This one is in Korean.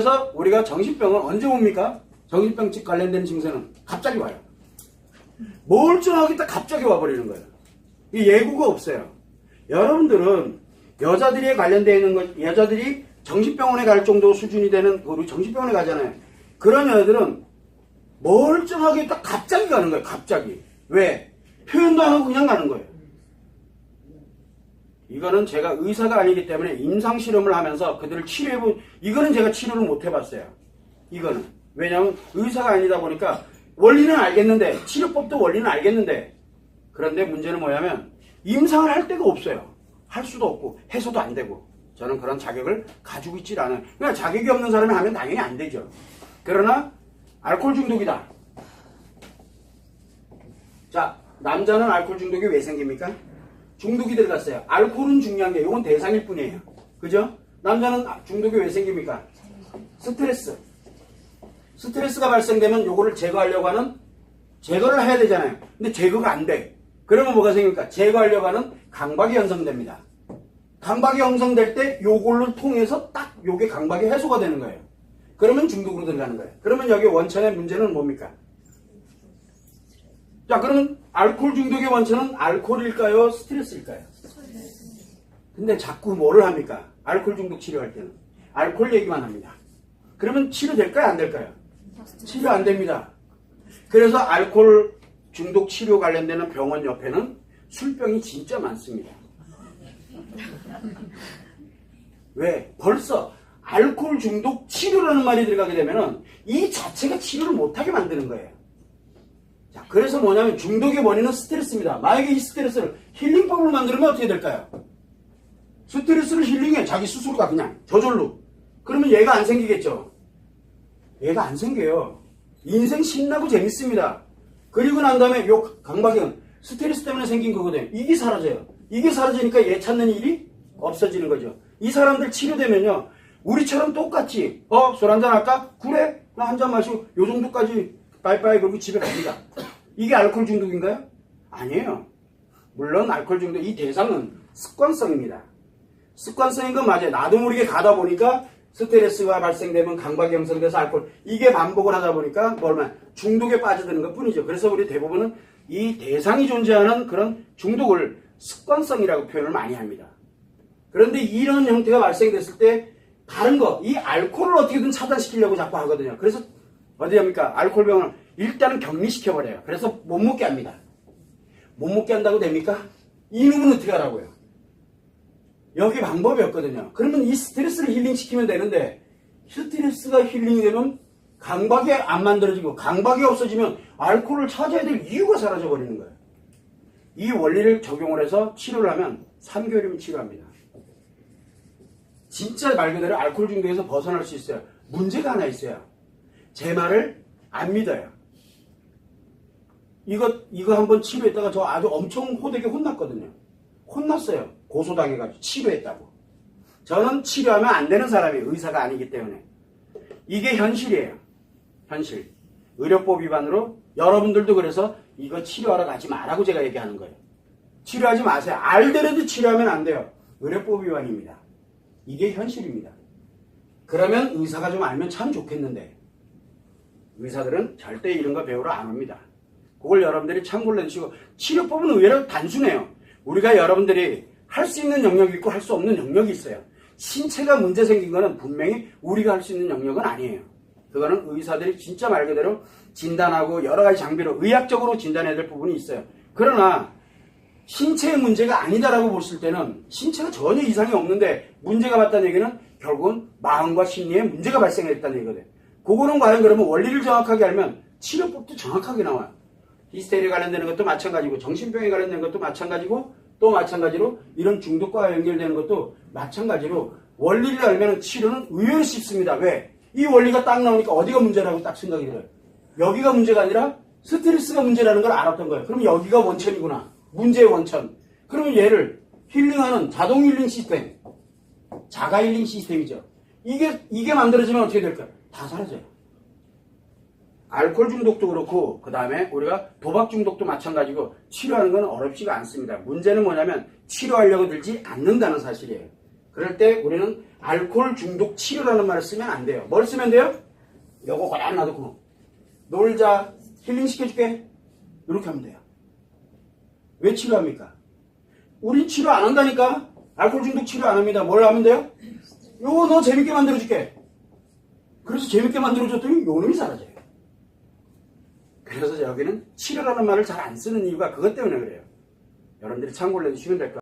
그래서 우리가 정신병은 언제 옵니까? 정신병 집 관련된 증세는 갑자기 와요. 멀쩡하게 딱 갑자기 와버리는 거예요. 이 예고가 없어요. 여러분들은 여자들이 관련되어 있는 것, 여자들이 정신병원에 갈 정도 수준이 되는, 우리 정신병원에 가잖아요. 그런 여자들은 멀쩡하게 딱 갑자기 가는 거예요. 갑자기. 왜? 표현도 안 하고 그냥 가는 거예요. 이거는 제가 의사가 아니기 때문에 임상 실험을 하면서 그들을 치료해보, 이거는 제가 치료를 못 해봤어요. 이거는. 왜냐하면 의사가 아니다 보니까 원리는 알겠는데, 치료법도 원리는 알겠는데, 그런데 문제는 뭐냐면 임상을 할 데가 없어요. 할 수도 없고 해서도 안 되고 저는 그런 자격을 가지고 있질 않아요. 그러니까 자격이 없는 사람이 하면 당연히 안 되죠. 그러나 알코올 중독이다. 자, 남자는 알코올 중독이 왜 생깁니까? 중독이 들어갔어요. 알코올은 중요한 게 이건 대상일 뿐이에요. 그죠? 남자는 중독이 왜 생깁니까? 스트레스. 스트레스가 발생되면 요거를 제거하려고 하는 제거를 해야 되잖아요. 근데 제거가 안 돼. 그러면 뭐가 생깁니까? 제거하려고 하는 강박이 형성됩니다. 강박이 형성될 때 요걸로 통해서 딱 요게 강박이 해소가 되는 거예요. 그러면 중독으로 들어가는 거예요. 그러면 여기 원천의 문제는 뭡니까? 자, 그러면 알코올 중독의 원천은 알코올일까요? 스트레스일까요? 근데 자꾸 뭐를 합니까? 알코올 중독 치료할 때는. 알코올 얘기만 합니다. 그러면 치료될까요? 안 될까요? 치료 안 됩니다. 그래서 알코올 중독 치료 관련되는 병원 옆에는 술병이 진짜 많습니다. 왜? 벌써 알코올 중독 치료라는 말이 들어가게 되면은 이 자체가 치료를 못하게 만드는 거예요. 자, 그래서 뭐냐면 중독의 원인은 스트레스입니다. 만약에 이 스트레스를 힐링법으로 만들면 어떻게 될까요? 스트레스를 힐링해. 자기 스스로가 그냥 저절로. 그러면 얘가 안 생기겠죠? 얘가 안 생겨요. 인생 신나고 재밌습니다. 그리고 난 다음에 요 강박은 스트레스 때문에 생긴 거거든요. 이게 사라져요. 이게 사라지니까 얘 찾는 일이 없어지는 거죠. 이 사람들 치료되면요. 우리처럼 똑같이 어 술 한잔 할까? 그래 나 한 잔 마시고 요 정도까지 빠이빠이 그러고 집에 갑니다. 이게 알코올 중독인가요? 아니에요. 물론 알코올 중독 이 대상은 습관성입니다. 습관성인 건 맞아요. 나도 모르게 가다 보니까 스트레스가 발생되면 강박이 형성돼서 알코올 이게 반복을 하다 보니까 뭘만 중독에 빠져드는 것 뿐이죠. 그래서 우리 대부분은 이 대상이 존재하는 그런 중독을 습관성이라고 표현을 많이 합니다. 그런데 이런 형태가 발생됐을 때 다른 거, 이 알코올을 어떻게든 차단시키려고 자꾸 하거든요. 그래서 어디 합니까? 알코올병을 일단은 격리시켜버려요. 그래서 못 먹게 합니다. 못 먹게 한다고 됩니까? 이놈은 어떻게 하라고요? 여기 방법이 없거든요. 그러면 이 스트레스를 힐링시키면 되는데 스트레스가 힐링이 되면 강박이 안 만들어지고 강박이 없어지면 알코올을 찾아야 될 이유가 사라져 버리는 거예요. 이 원리를 적용을 해서 치료를 하면 3개월이면 치료합니다. 진짜 말 그대로 알코올 중독에서 벗어날 수 있어요. 문제가 하나 있어요. 제 말을 안 믿어요. 이거, 이거 한번 치료했다가 저 아주 엄청 호되게 혼났거든요. 혼났어요. 고소당해가지고 치료했다고. 저는 치료하면 안 되는 사람이 의사가 아니기 때문에. 이게 현실이에요. 현실. 의료법 위반으로 여러분들도 그래서 이거 치료하러 가지 마라고 제가 얘기하는 거예요. 치료하지 마세요. 알더라도 치료하면 안 돼요. 의료법 위반입니다. 이게 현실입니다. 그러면 의사가 좀 알면 참 좋겠는데 의사들은 절대 이런 거 배우러 안 옵니다. 그걸 여러분들이 참고를 해주시고 치료법은 의외로 단순해요. 우리가 여러분들이 할 수 있는 영역이 있고 할 수 없는 영역이 있어요. 신체가 문제 생긴 거는 분명히 우리가 할 수 있는 영역은 아니에요. 그거는 의사들이 진짜 말 그대로 진단하고 여러 가지 장비로 의학적으로 진단해야 될 부분이 있어요. 그러나 신체의 문제가 아니다라고 봤을 때는 신체가 전혀 이상이 없는데 문제가 맞다는 얘기는 결국은 마음과 심리에 문제가 발생했다는 얘기거든. 그거는 과연 그러면 원리를 정확하게 알면 치료법도 정확하게 나와요. 히스테리에 관련되는 것도 마찬가지고 정신병에 관련된 것도 마찬가지고 또 마찬가지로 이런 중독과 연결되는 것도 마찬가지로 원리를 알면 치료는 의외로 쉽습니다. 왜? 이 원리가 딱 나오니까 어디가 문제라고 딱 생각이 들어요. 여기가 문제가 아니라 스트레스가 문제라는 걸 알았던 거예요. 그럼 여기가 원천이구나. 문제의 원천. 그러면 얘를 힐링하는 자동 힐링 시스템, 자가 힐링 시스템이죠. 이게 이게 만들어지면 어떻게 될까요? 다 사라져요. 알코올 중독도 그렇고 그 다음에 우리가 도박 중독도 마찬가지고 치료하는 건 어렵지가 않습니다. 문제는 뭐냐면 치료하려고 들지 않는다는 사실이에요. 그럴 때 우리는 알코올 중독 치료라는 말을 쓰면 안 돼요. 뭘 쓰면 돼요? 요거 그냥 놔두고 놀자 힐링 시켜줄게 이렇게 하면 돼요. 왜 치료합니까? 우린 치료 안 한다니까. 알코올 중독 치료 안 합니다. 뭘 하면 돼요? 요거 너 재밌게 만들어줄게. 그래서 재밌게 만들어줬더니 요 놈이 사라져요. 그래서 여기는 치료라는 말을 잘 안 쓰는 이유가 그것 때문에 그래요. 여러분들이 참고를 해주시면 될 것 같아요.